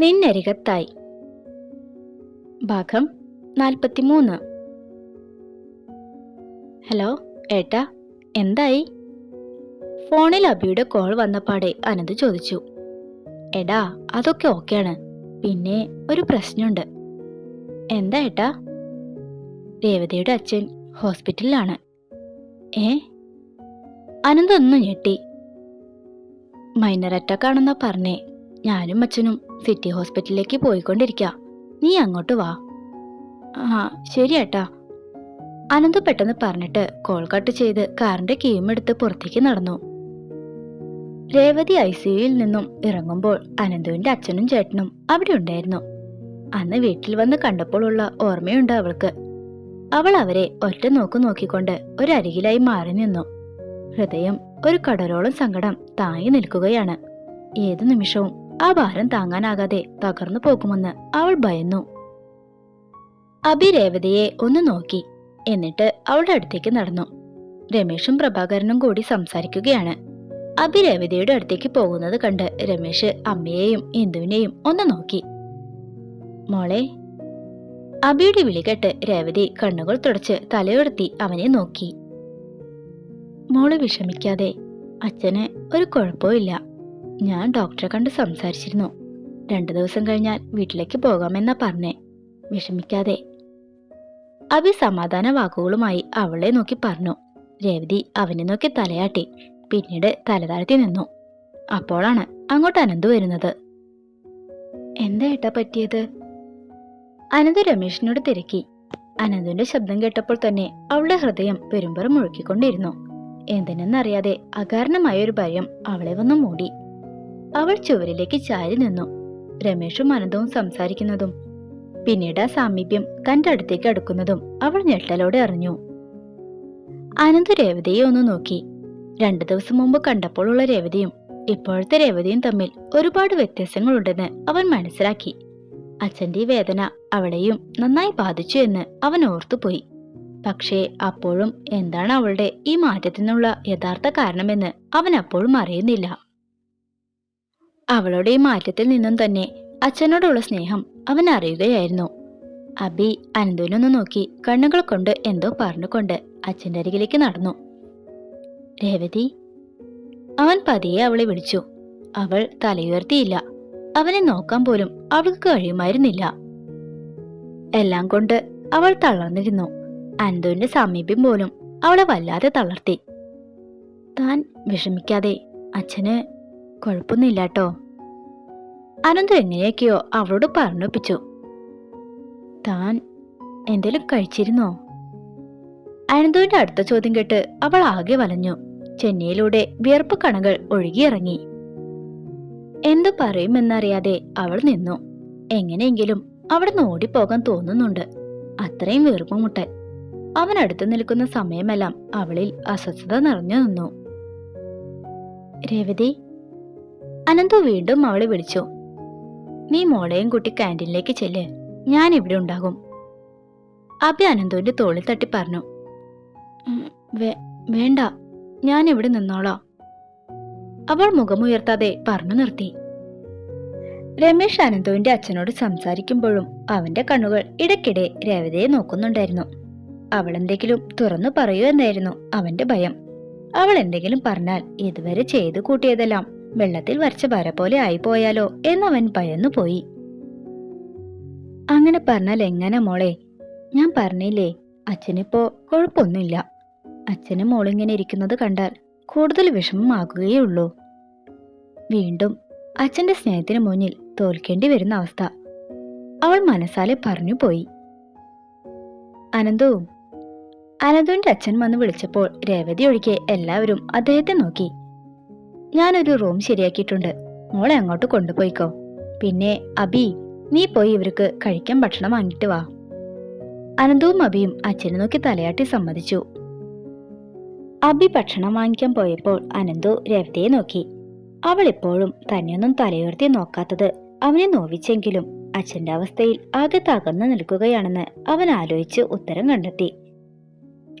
നിന്നരികത്തായി. ഭാഗം നാൽപ്പത്തിമൂന്ന്. ഹലോ ഏട്ടാ എന്തായി? ഫോണിൽ അബിയുടെ കോൾ വന്നപാടെ അനന്ത് ചോദിച്ചു. എടാ അതൊക്കെ ഓക്കെയാണ്. പിന്നെ ഒരു പ്രശ്നമുണ്ട്. എന്താ ഏട്ടാ? രേവതിയുടെ അച്ഛൻ ഹോസ്പിറ്റലിലാണ്. ഏ? അനന്ത് ഒന്ന് ഞെട്ടി. മൈനർ അറ്റാക്ക് ആണെന്നാ പറഞ്ഞേ. ഞാനും അച്ഛനും സിറ്റി ഹോസ്പിറ്റലിലേക്ക് പോയിക്കൊണ്ടിരിക്ക. നീ അങ്ങോട്ട് വാ. ആ ശരി ഏട്ടാ അനന്ത് പെട്ടെന്ന് പറഞ്ഞിട്ട് കോൾ കട്ട് ചെയ്ത് കാറിന്റെ കീം എടുത്ത് പുറത്തേക്ക് നടന്നു. രേവതി ഐ സിയുയിൽ നിന്നും ഇറങ്ങുമ്പോൾ അനന്തുവിന്റെ അച്ഛനും ചേട്ടനും അവിടെ ഉണ്ടായിരുന്നു. അന്ന് വീട്ടിൽ വന്ന് കണ്ടപ്പോഴുള്ള ഓർമ്മയുണ്ട് അവൾക്ക്. അവൾ അവരെ ഒറ്റ നോക്കു നോക്കിക്കൊണ്ട് ഒരരികിലായി മാറി നിന്നു. ഹൃദയം ഒരു കടലോളം സങ്കടം താങ്ങി നിൽക്കുകയാണ്. ഏതു നിമിഷവും ആ ഭാരം താങ്ങാനാകാതെ തകർന്നു പോകുമെന്ന് അവൾ ഭയന്നു. അഭി രേവതിയെ ഒന്ന് നോക്കി. എന്നിട്ട് അവളുടെ അടുത്തേക്ക് നടന്നു. രമേഷും പ്രഭാകരനും കൂടി സംസാരിക്കുകയാണ്. അഭി രേവതിയുടെ അടുത്തേക്ക് പോകുന്നത് കണ്ട് രമേഷ് അമ്മയെയും ഇന്ദുവിനെയും ഒന്ന് നോക്കി. മോളെ അബിയുടെ വിളികെട്ട് രേവതി കണ്ണുകൾ തുടച്ച് തലയുയർത്തി അവനെ നോക്കി. മോൾ വിഷമിക്കാതെ അച്ഛന് ഒരു കുഴപ്പമില്ല ഞാൻ ഡോക്ടറെ കണ്ട് സംസാരിച്ചിരുന്നു. രണ്ടു ദിവസം കഴിഞ്ഞാൽ വീട്ടിലേക്ക് പോകാമെന്നാ പറഞ്ഞേ. വിഷമിക്കാതെ. അഭി സമാധാന വാക്കുകളുമായി അവളെ നോക്കി പറഞ്ഞു. രേവതി അവനെ നോക്കി തലയാട്ടി. പിന്നീട് തലതാഴ്ത്തി നിന്നു. അപ്പോഴാണ് അങ്ങോട്ട് അനന്തു വരുന്നത്. എന്താ ഏട്ടാ പറ്റിയത്? അനന്ത് രമേശിനോട് തിരക്കി. അനന്തുവിന്റെ ശബ്ദം കേട്ടപ്പോൾ തന്നെ അവളുടെ ഹൃദയം പെരുമ്പറ മുഴുക്കിക്കൊണ്ടിരുന്നു. എന്തിനെന്നറിയാതെ അകാരണമായ ഒരു ഭയം അവളെ വന്നു മൂടി. അവൾ ചുവരിലേക്ക് ചാരി നിന്നു. രമേഷും അനന്തവും സംസാരിക്കുന്നതും പിന്നീട് ആ സാമീപ്യം തന്റെ അടുത്തേക്ക് അടുക്കുന്നതും അവൾ ഞെട്ടലോടെ അറിഞ്ഞു. അനന്ത് രേവതിയെ ഒന്ന് നോക്കി. രണ്ടു ദിവസം മുമ്പ് കണ്ടപ്പോഴുള്ള രേവതിയും ഇപ്പോഴത്തെ രേവതിയും തമ്മിൽ ഒരുപാട് വ്യത്യാസങ്ങളുണ്ടെന്ന് അവൻ മനസ്സിലാക്കി. അച്ഛന്റെ വേദന അവളെയും നന്നായി ബാധിച്ചു എന്ന് അവൻ ഓർത്തുപോയി. പക്ഷേ അപ്പോഴും എന്താണ് അവളുടെ ഈ മാറ്റത്തിനുള്ള യഥാർത്ഥ കാരണമെന്ന് അവൻ അപ്പോഴും അറിയുന്നില്ല. അവളുടെ ഈ മാറ്റത്തിൽ നിന്നും തന്നെ അച്ഛനോടുള്ള സ്നേഹം അവൻ അറിയുകയായിരുന്നു. അബി അനന്തുവിനൊന്ന് നോക്കി കണ്ണുകൾ കൊണ്ട് എന്തോ പറഞ്ഞുകൊണ്ട് അച്ഛന്റെ അരികിലേക്ക് നടന്നു. രേവതി അവൻ പതിയെ അവളെ വിളിച്ചു. അവൾ തലയുയർത്തിയില്ല. അവനെ നോക്കാൻ പോലും അവൾക്ക് കഴിയുമായിരുന്നില്ല. എല്ലാം കൊണ്ട് അവൾ തളർന്നിരുന്നു. അനന്തുവിന്റെ സമീപ്യം പോലും അവളെ വല്ലാതെ തളർത്തി. താൻ വിഷമിക്കാതെ അച്ഛന് കുഴപ്പമൊന്നുമില്ലാട്ടോ. അനന്ത് എങ്ങനെയൊക്കെയോ അവളോട് പറഞ്ഞൊപ്പിച്ചു. താൻ എന്തേലും കഴിച്ചിരുന്നോ? അനന്തുവിന്റെ അടുത്ത ചോദ്യം കേട്ട് അവൾ ആകെ വലഞ്ഞു. ചെന്നൈയിലൂടെ വിയർപ്പ് കണകൾ ഒഴുകിയിറങ്ങി. എന്തു പറയുമെന്നറിയാതെ അവൾ നിന്നു. എങ്ങനെയെങ്കിലും അവിടെ നിന്ന് ഓടിപ്പോകാൻ തോന്നുന്നുണ്ട്. അത്രയും വീർപ്പുമുട്ടൽ. അവൻ അടുത്തു നിൽക്കുന്ന സമയമെല്ലാം അവളിൽ അസ്വസ്ഥത നിറഞ്ഞു നിന്നു. രേവതി അനന്തു വീണ്ടും അവളെ വിളിച്ചു. നീ മോളെയും കുട്ടി ക്യാന്റീനിലേക്ക് ചെല്ല്. ഞാൻ ഇവിടെ ഉണ്ടാകും. അഭി അനന്തുവിന്റെ തോളിൽ തട്ടി പറഞ്ഞു. വേണ്ട. ഞാൻ ഇവിടെ നിന്നോളാ. അവൾ മുഖമുയർത്താതെ പറഞ്ഞു നിർത്തി. രമേശ് അനന്തുവിന്റെ അച്ഛനോട് സംസാരിക്കുമ്പോഴും അവന്റെ കണ്ണുകൾ ഇടയ്ക്കിടെ രേവതയെ നോക്കുന്നുണ്ടായിരുന്നു. അവൾ എന്തെങ്കിലും തുറന്നു പറയൂ എന്നായിരുന്നു അവന്റെ ഭയം. അവൾ എന്തെങ്കിലും പറഞ്ഞാൽ ഇതുവരെ ചെയ്തു കൂട്ടിയതെല്ലാം വെള്ളത്തിൽ വരച്ച വര പോലെ ആയിപ്പോയാലോ എന്നവൻ പയന്നു പോയി. അങ്ങനെ പറഞ്ഞാൽ എങ്ങനെ മോളെ? ഞാൻ പറഞ്ഞില്ലേ അച്ഛനിപ്പോ കുഴപ്പമൊന്നുമില്ല അച്ഛനും മോളിങ്ങനെ ഇരിക്കുന്നത് കണ്ടാൽ കൂടുതൽ വിഷമമാകുകയുള്ളൂ വീണ്ടും അച്ഛന്റെ സ്നേഹത്തിന് മുന്നിൽ തോൽക്കേണ്ടി വരുന്ന അവസ്ഥ അവൾ മനസ്സാലെ പറഞ്ഞു പോയി. അനന്തു അനന്തുവിന്റെ അച്ഛൻ വന്ന് വിളിച്ചപ്പോൾ രേവതി ഒഴികെ എല്ലാവരും അദ്ദേഹത്തെ നോക്കി. ഞാനൊരു റൂം ശരിയാക്കിയിട്ടുണ്ട്. മോളെ അങ്ങോട്ട് കൊണ്ടുപോയിക്കോ. പിന്നെ അബി നീ പോയി ഇവർക്ക് കഴിക്കാൻ ഭക്ഷണം വാങ്ങിട്ട് വാ. അനന്തവും അബിയും അച്ഛനെ നോക്കി തലയാട്ടി സമ്മതിച്ചു. അബി ഭക്ഷണം വാങ്ങിക്കാൻ പോയപ്പോൾ അനന്തു രവതയെ നോക്കി. അവൾ ഇപ്പോഴും തന്നെയൊന്നും തലയുയർത്തി നോക്കാത്തത് അവനെ നോവിച്ചെങ്കിലും അച്ഛന്റെ അവസ്ഥയിൽ ആകെ തകർന്നു നിൽക്കുകയാണെന്ന് അവൻ ആലോചിച്ച് ഉത്തരം കണ്ടെത്തി.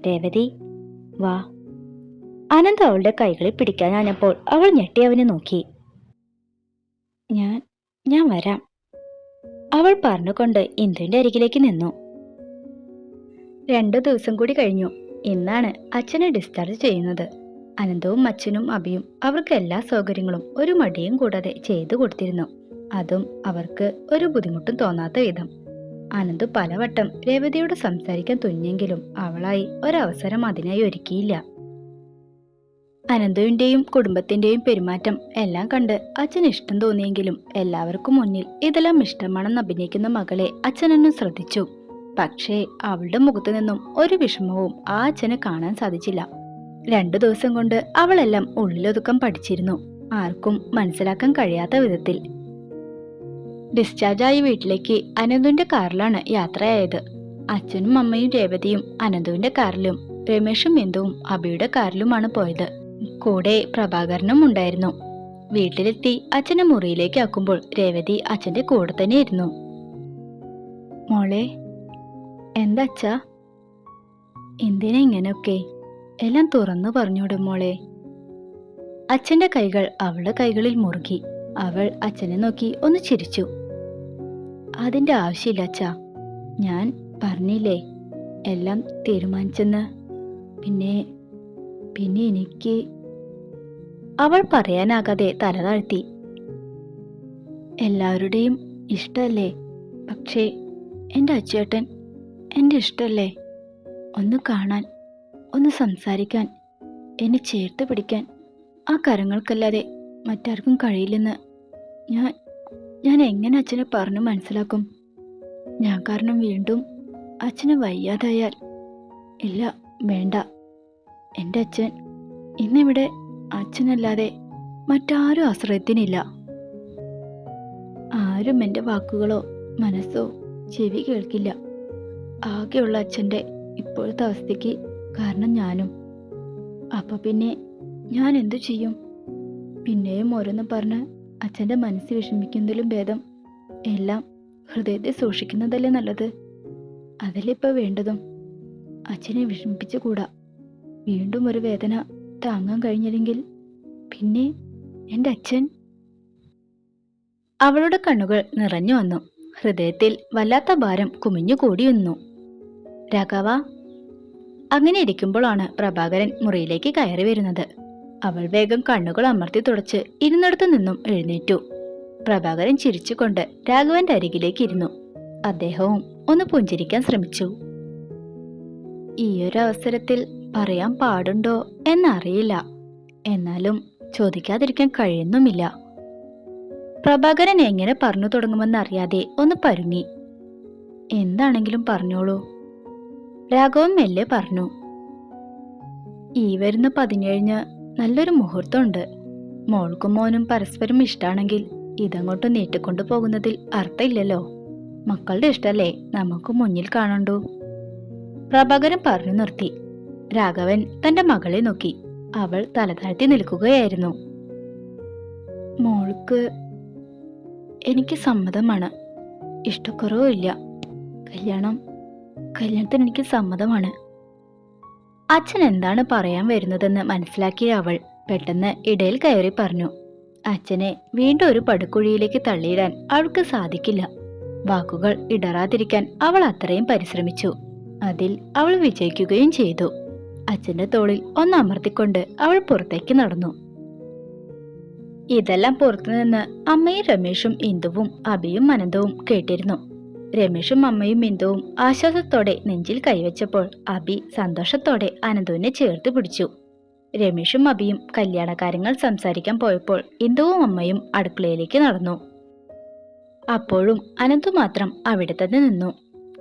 രേവതി വാ. അനന്ത് അവളുടെ കൈകളിൽ പിടിക്കാനപ്പോൾ അവൾ ഞെട്ടി അവനെ നോക്കി. ഞാൻ ഞാൻ വരാം. അവൾ പറഞ്ഞുകൊണ്ട് ഇന്ദുവിന്റെ അരികിലേക്ക് നിന്നു. രണ്ടു ദിവസം കൂടി കഴിഞ്ഞു. ഇന്നാണ് അച്ഛനെ ഡിസ്ചാർജ് ചെയ്യുന്നത്. അനന്തവും അച്ഛനും അഭിയും അവർക്ക് എല്ലാ സൗകര്യങ്ങളും ഒരു മടിയും കൂടാതെ ചെയ്തു കൊടുത്തിരുന്നു. അതും അവർക്ക് ഒരു ബുദ്ധിമുട്ടും തോന്നാത്ത വിധം. അനന്തു പലവട്ടം രേവതിയോട് സംസാരിക്കാൻ തുനിഞ്ഞെങ്കിലും അവളായി ഒരവസരം അതിനായി ഒരുക്കിയില്ല. അനന്തുവിന്റെയും കുടുംബത്തിന്റെയും പെരുമാറ്റം എല്ലാം കണ്ട് അച്ഛന് ഇഷ്ടം തോന്നിയെങ്കിലും എല്ലാവർക്കും മുന്നിൽ ഇതെല്ലാം ഇഷ്ടമാണെന്ന് അഭിനയിക്കുന്ന മകളെ അച്ഛനൊന്നും ശ്രദ്ധിച്ചു. പക്ഷേ അവളുടെ മുഖത്തു നിന്നും ഒരു വിഷമവും ആ അച്ഛന് കാണാൻ സാധിച്ചില്ല. രണ്ടു ദിവസം കൊണ്ട് അവളെല്ലാം ഉള്ളിലൊതുക്കം പഠിച്ചിരുന്നു. ആർക്കും മനസ്സിലാക്കാൻ കഴിയാത്ത വിധത്തിൽ. ഡിസ്ചാർജായി വീട്ടിലേക്ക് അനന്തുവിന്റെ കാറിലാണ് യാത്രയായത്. അച്ഛനും അമ്മയും രേവതിയും അനന്തുവിന്റെ കാറിലും രമേഷും ബിന്ദുവും അബിയുടെ കാറിലുമാണ് പോയത്. കൂടെ പ്രഭാകരനും ഉണ്ടായിരുന്നു. വീട്ടിലെത്തി അച്ഛനെ മുറിയിലേക്ക് ആക്കുമ്പോൾ രേവതി അച്ഛന്റെ കൂടെ തന്നെ ഇരുന്നു. മോളെ എന്താ അച്ഛാ? എന്തിനാ ഇങ്ങനെയൊക്കെ? എല്ലാം തുറന്നു പറഞ്ഞൂടെ മോളെ. അച്ഛന്റെ കൈകൾ അവളുടെ കൈകളിൽ മുറുകി. അവൾ അച്ഛനെ നോക്കി ഒന്ന് ചിരിച്ചു. അതിന്റെ ആവശ്യമില്ല അച്ഛാ. ഞാൻ പറഞ്ഞില്ലേ എല്ലാം തീരുമാനിച്ചെന്ന്. പിന്നെ പിന്നെ എനിക്ക് അവൾ പറയാനാകാതെ തല താഴ്ത്തി. എല്ലാവരുടെയും ഇഷ്ടല്ലേ? പക്ഷേ എന്റെ അച്ചേട്ടൻ എന്റെ ഇഷ്ടല്ലേ? ഒന്ന് കാണാൻ ഒന്ന് സംസാരിക്കാൻ എന്നെ ചേർത്ത് പിടിക്കാൻ ആ കരങ്ങൾക്കല്ലാതെ മറ്റാർക്കും കഴിയില്ലെന്ന് ഞാൻ ഞാൻ എങ്ങനെ അച്ഛനെ പറഞ്ഞു മനസ്സിലാക്കും? ഞാൻ കാരണം വീണ്ടും അച്ഛന് വയ്യാതായാൽ ഇല്ല വേണ്ട. എന്റെ അച്ഛൻ ഇന്നിവിടെ അച്ഛനല്ലാതെ മറ്റാരും ആശ്രയത്തിനില്ല. ആരും എന്റെ വാക്കുകളോ മനസ്സോ ചെവി കേൾക്കില്ല. ആകെയുള്ള അച്ഛന്റെ ഇപ്പോഴത്തെ അവസ്ഥയ്ക്ക് കാരണം ഞാനും. അപ്പൊ പിന്നെ ഞാൻ എന്തു ചെയ്യും? പിന്നെയും ഓരോന്ന് പറഞ്ഞ് അച്ഛന്റെ മനസ്സ് വിഷമിക്കുന്നതിലും ഭേദം എല്ലാം ഹൃദയത്തെ സൂക്ഷിക്കുന്നതല്ലേ നല്ലത്? അതല്ലേ ഇപ്പോൾ വേണ്ടതും? അച്ഛനെ വിഷമിപ്പിച്ചുകൂടാ വീണ്ടും ഒരു വേദന താങ്ങാൻ കഴിഞ്ഞില്ലെങ്കിൽ പിന്നെ എന്റെ അച്ഛൻ? അവളുടെ കണ്ണുകൾ നിറഞ്ഞു വന്നു. ഹൃദയത്തിൽ വല്ലാത്ത ഭാരം കുമിഞ്ഞുകൂടി വന്നു രാഘവ അങ്ങനെ ഇരിക്കുമ്പോഴാണ് പ്രഭാകരൻ മുറിയിലേക്ക് കയറി വരുന്നത്. അവൾ വേഗം കണ്ണുകൾ അമർത്തി തുടച്ച് ഇരുന്നിടത്തു നിന്നും എഴുന്നേറ്റു. പ്രഭാകരൻ ചിരിച്ചുകൊണ്ട് രാഘവന്റെ അരികിലേക്ക് ഇരുന്നു. അദ്ദേഹവും ഒന്ന് പുഞ്ചിരിക്കാൻ ശ്രമിച്ചു. ഈയൊരു അവസരത്തിൽ പറയാൻ പാടുണ്ടോ എന്നറിയില്ല. എന്നാലും ചോദിക്കാതിരിക്കാൻ കഴിയുന്നുമില്ല. പ്രഭാകരൻ എങ്ങനെ പറഞ്ഞു തുടങ്ങുമെന്നറിയാതെ ഒന്ന് പരുങ്ങി. എന്താണെങ്കിലും പറഞ്ഞോളൂ. രാഘവൻ മെല്ലെ പറഞ്ഞു. ഈ വരുന്ന പതിനേഴിന് നല്ലൊരു മുഹൂർത്തമുണ്ട്. മോൾക്കും മോനും പരസ്പരം ഇഷ്ടമാണെങ്കിൽ ഇതങ്ങോട്ട് നീട്ടിക്കൊണ്ടു പോകുന്നതിൽ അർത്ഥമില്ലല്ലോ. മക്കളുടെ ഇഷ്ടല്ലേ നമുക്ക് മുന്നിൽ കാണണ്ടു. പ്രഭാകരൻ പറഞ്ഞു നിർത്തി. രാഘവൻ തന്റെ മകളെ നോക്കി. അവൾ തലതാഴ്ത്തി നിൽക്കുകയായിരുന്നു. മോൾക്ക് എനിക്ക് സമ്മതമാണ്. ഇഷ്ടക്കുറവുമില്ല കല്യാണം കല്യാണത്തിന് എനിക്ക് സമ്മതമാണ്. അച്ഛൻ എന്താണ് പറയാൻ വരുന്നതെന്ന് മനസ്സിലാക്കിയ അവൾ പെട്ടെന്ന് ഇടയിൽ കയറി പറഞ്ഞു. അച്ഛനെ വീണ്ടും ഒരു പടുക്കുഴിയിലേക്ക് തള്ളിയിടാൻ അവൾക്ക് സാധിക്കില്ല. വാക്കുകൾ ഇടറാതിരിക്കാൻ അവൾ അത്രയും പരിശ്രമിച്ചു. അതിൽ അവൾ വിജയിക്കുകയും ചെയ്തു. അച്ഛന്റെ തോളിൽ ഒന്ന് അമർത്തിക്കൊണ്ട് അവൾ പുറത്തേക്ക് നടന്നു. ഇതെല്ലാം പുറത്തുനിന്ന് അമ്മയും രമേഷും ഇന്ദുവും അഭിയും അനന്തവും കേട്ടിരുന്നു. രമേഷും അമ്മയും ഇന്ദുവും ആശ്വാസത്തോടെ നെഞ്ചിൽ കൈവച്ചപ്പോൾ അഭി സന്തോഷത്തോടെ അനന്തുവിനെ ചേർത്ത് പിടിച്ചു. രമേഷും അഭിയും കല്യാണകാര്യങ്ങൾ സംസാരിക്കാൻ പോയപ്പോൾ ഇന്ദുവും അമ്മയും അടുക്കളയിലേക്ക് നടന്നു. അപ്പോഴും അനന്തു മാത്രം അവിടെ തന്നെ നിന്നു.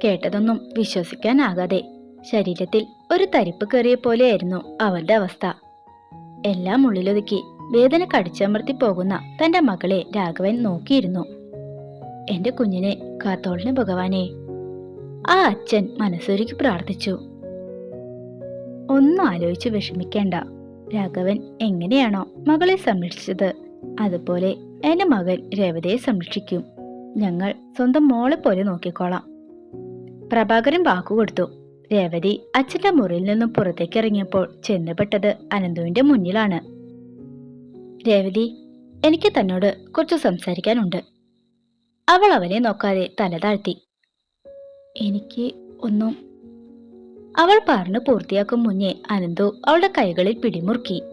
കേട്ടതൊന്നും വിശ്വസിക്കാനാകാതെ ശരീരത്തിൽ ഒരു തരിപ്പ് കയറിയ പോലെയായിരുന്നു അവളുടെ അവസ്ഥ. എല്ലാം ഉള്ളിലൊതുക്കി വേദന കടിച്ചമർത്തി പോകുന്ന തന്റെ മകളെ രാഘവൻ നോക്കിയിരുന്നു. എന്റെ കുഞ്ഞിനെ കാത്തോളിന് ഭഗവാനെ. ആ അച്ഛൻ മനസ്സൊരുക്കി പ്രാർത്ഥിച്ചു. ഒന്നും ആലോചിച്ച് വിഷമിക്കേണ്ട. രാഘവൻ എങ്ങനെയാണോ മകളെ സംരക്ഷിച്ചത്. അതുപോലെ എന്റെ മകൻ രേവതയെ സംരക്ഷിക്കും. ഞങ്ങൾ സ്വന്തം മോളെ പോലെ നോക്കിക്കോളാം. പ്രഭാകരൻ വാക്കുകൊടുത്തു രേവതി അച്ഛന്റെ മുറിയിൽ നിന്നും പുറത്തേക്ക് ഇറങ്ങിയപ്പോൾ ചെന്നപ്പെട്ടത് അനന്തുവിന്റെ മുന്നിലാണ്. രേവതി എനിക്ക് തന്നോട് കുറച്ച് സംസാരിക്കാനുണ്ട്. അവൾ അവനെ നോക്കാതെ തല താഴ്ത്തി. എനിക്ക് ഒന്നും അവൾ പറഞ്ഞു പൂർത്തിയാക്കും മുന്നേ അനന്തു അവളുടെ കൈകളിൽ പിടിമുറുക്കി.